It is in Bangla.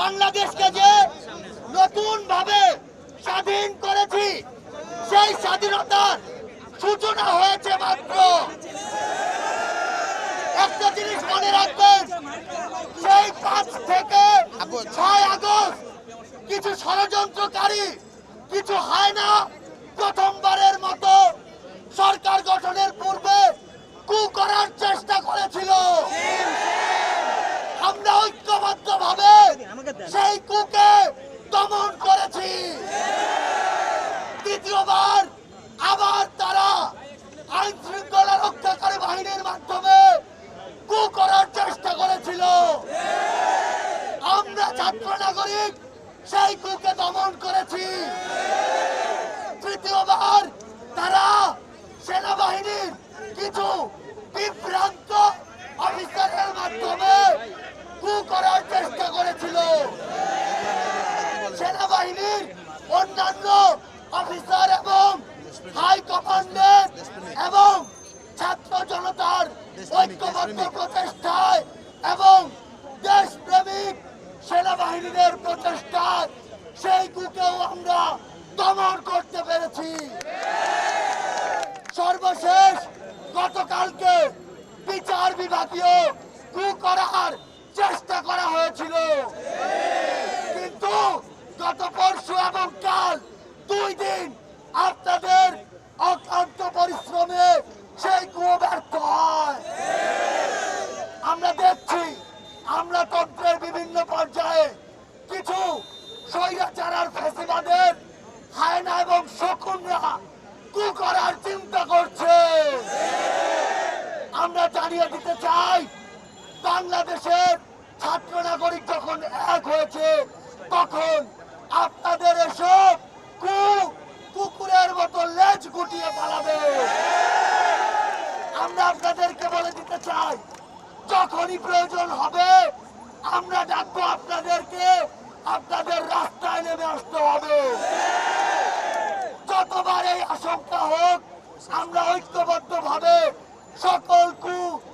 বাংলাদেশকে যে নতুন ভাবে স্বাধীন করেছি, সেই স্বাধীনতার সূচনা হয়েছে মাত্র। একটা জিনিস মনে রাখবেন, সেই পাঁচ থেকে ছয় আগস্ট কিছু ষড়যন্ত্রকারী, কিছু হয় না প্রথমবারের মতো সরকার গঠনের পূর্বে কু করার চেষ্টা করেছিল আমরা ঐক্যবদ্ধ ভাবে সেই কুকে দমন করেছি। দ্বিতীয়বার আবার তারা আইন শৃঙ্খলা রক্ষাকারী বাহিনীর মাধ্যমে কু করার চেষ্টা করেছিল। আমরা ছাত্র নাগরিক সেই কুকে দমন করেছি। তৃতীয়বার তারা সেনাবাহিনীর কিছু বিভ্রান্ত অফিসারের মাধ্যমে কু করার চেষ্টা করেছিল। সেনাবাহিনীর অন্যান্য অফিসার এবং হাই কমান্ডের এবং ছাত্র জনতার ঐক্যবদ্ধ প্রচেষ্টায় এবং দেশপ্রেমিক সেনাবাহিনীদের প্রচেষ্টায় সেই কুকেও আমরা দমন করতে পেরেছি। সর্বশেষ গতকালকে বিচার বিভাগীয় কু করার চেষ্টা করা হয়েছিল কিন্তু গত পরশু এবং কাল দুই দিন আপনাদের অক্লান্ত পরিশ্রমে সেই কুয়ো ব্যর্থ হয়। আমরা দেখছি, আমরা তন্ত্রের বিভিন্ন পর্যায়ে কিছু স্বৈরাচার ফেসিবাদের হায়না এবং শকুনরা কু করার চিন্তা করছে। আমরা জানিয়ে দিতে চাই, বাংলাদেশের ছাত্র নাগরিক যখন এক হয়েছে, তখন আমরা আপনাদেরকে বলে দিতে চাই, যখনই প্রয়োজন হবে, আমরা ডাকবো আপনাদেরকে, আপনাদের রাস্তায় নেমে আসতে হবে। যতবার এই আশঙ্কা হোক, আমরা ঐক্যবদ্ধ ভাবে সকল কু দমন করব